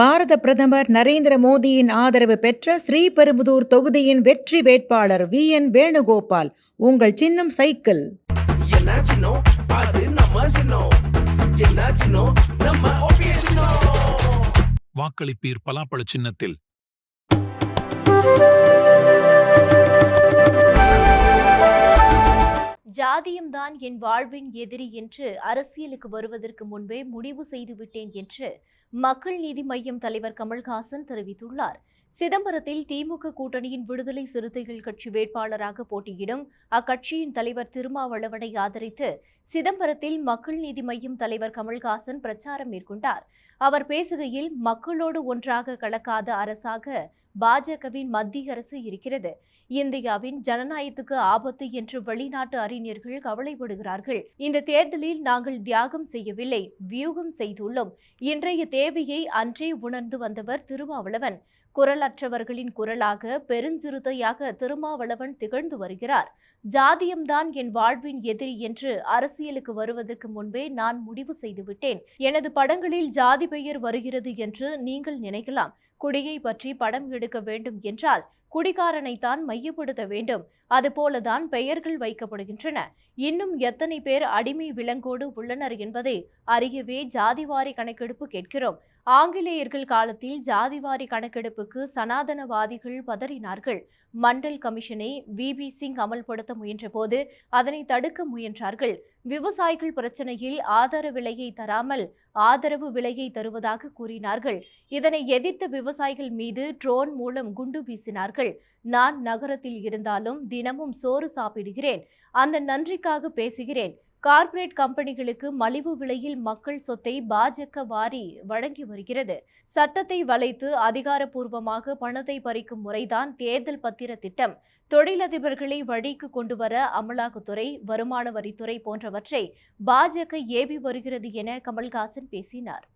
பாரத பிரதமர் நரேந்திர மோடியின் ஆதரவு பெற்ற ஸ்ரீபெரும்புதூர் தொகுதியின் வெற்றி வேட்பாளர் வி. என். வேணுகோபால். உங்கள் சின்னம் சைக்கிள். வாக்களிப்பீர் பலாப்பழ சின்னத்தில். ஜாதியம்தான் என் வாழ்வின் எதிரி என்று அரசியலுக்கு வருவதற்கு முன்பே முடிவு செய்துவிட்டேன் என்று மக்கள் நீதி மையம் தலைவர் கமல்ஹாசன் தெரிவித்துள்ளார். சிதம்பரத்தில் திமுக கூட்டணியின் விடுதலை சிறுத்தைகள் கட்சி வேட்பாளராக போட்டியிடும் அக்கட்சியின் தலைவர் திருமாவளவனை ஆதரித்து சிதம்பரத்தில் மக்கள் நீதி மய்யம் தலைவர் கமல்ஹாசன் பிரச்சாரம் மேற்கொண்டார். அவர் பேசுகையில் மக்களோடு ஒன்றாக கலக்காத அரசாக பாஜகவின் மத்திய அரசு இருக்கிறது. இந்தியாவின் ஜனநாயகத்துக்கு ஆபத்து என்று வெளிநாட்டு அறிஞர்கள் கவலைப்படுகிறார்கள். இந்த தேர்தலில் நாங்கள் தியாகம் செய்யவில்லை வியூகம் செய்துள்ளோம். இன்றைய தேவையை அன்றே உணர்ந்து வந்தவர் திருமாவளவன். குரலற்றவர்களின் குரலாக பெருஞ்சிறுத்தையாக திருமாவளவன் திகழ்ந்து வருகிறார். ஜாதியம்தான் என் வாழ்வின் எதிரி என்று அரசியலுக்கு வருவதற்கு முன்பே நான் முடிவு செய்துவிட்டேன். எனது படங்களில் ஜாதி பெயர் வருகிறது என்று நீங்கள் நினைக்கலாம். குடியை பற்றி படம் எடுக்க வேண்டும் என்றால் குடிகாரனைத்தான் மையப்படுத்த வேண்டும். அதுபோலதான் பெயர்கள் வைக்கப்படுகின்றன. இன்னும் எத்தனை பேர் அடிமை விலங்கோடு உள்ளனர் என்பதை அறியவே ஜாதிவாரி கணக்கெடுப்பு கேட்கிறோம். ஆங்கிலேயர்கள் காலத்தில் ஜாதிவாரி கணக்கெடுப்புக்கு சனாதனவாதிகள் பதறினார்கள். மண்டல் கமிஷனை விபி சிங் அமல்படுத்த முயன்றபோது அதனை தடுக்க முயன்றார்கள். விவசாயிகள் பிரச்சனையில் ஆதார விலையை தராமல் ஆதரவு விலையை தருவதாக கூறினார்கள். இதனை எதிர்த்த விவசாயிகள் மீது ட்ரோன் மூலம் குண்டு வீசினார்கள். நான் நகரத்தில் இருந்தாலும் தினமும் சோறு சாப்பிடுகிறேன். அந்த நன்றிக்காக பேசுகிறேன். கார்ப்பரேட் கம்பெனிகளுக்கு மலிவு விலையில் மக்கள் சொத்தை பாஜக வாரி வழங்கி வருகிறது. சட்டத்தை வளைத்து அதிகாரப்பூர்வமாக பணத்தை பறிக்கும் முறைதான் தேர்தல் பத்திர திட்டம். தொழிலதிபர்களை வழிக்கு கொண்டுவர அமலாக்கத்துறை வருமான வரித்துறை போன்றவற்றை பாஜக ஏவி வருகிறது என கமல்ஹாசன் பேசினார்.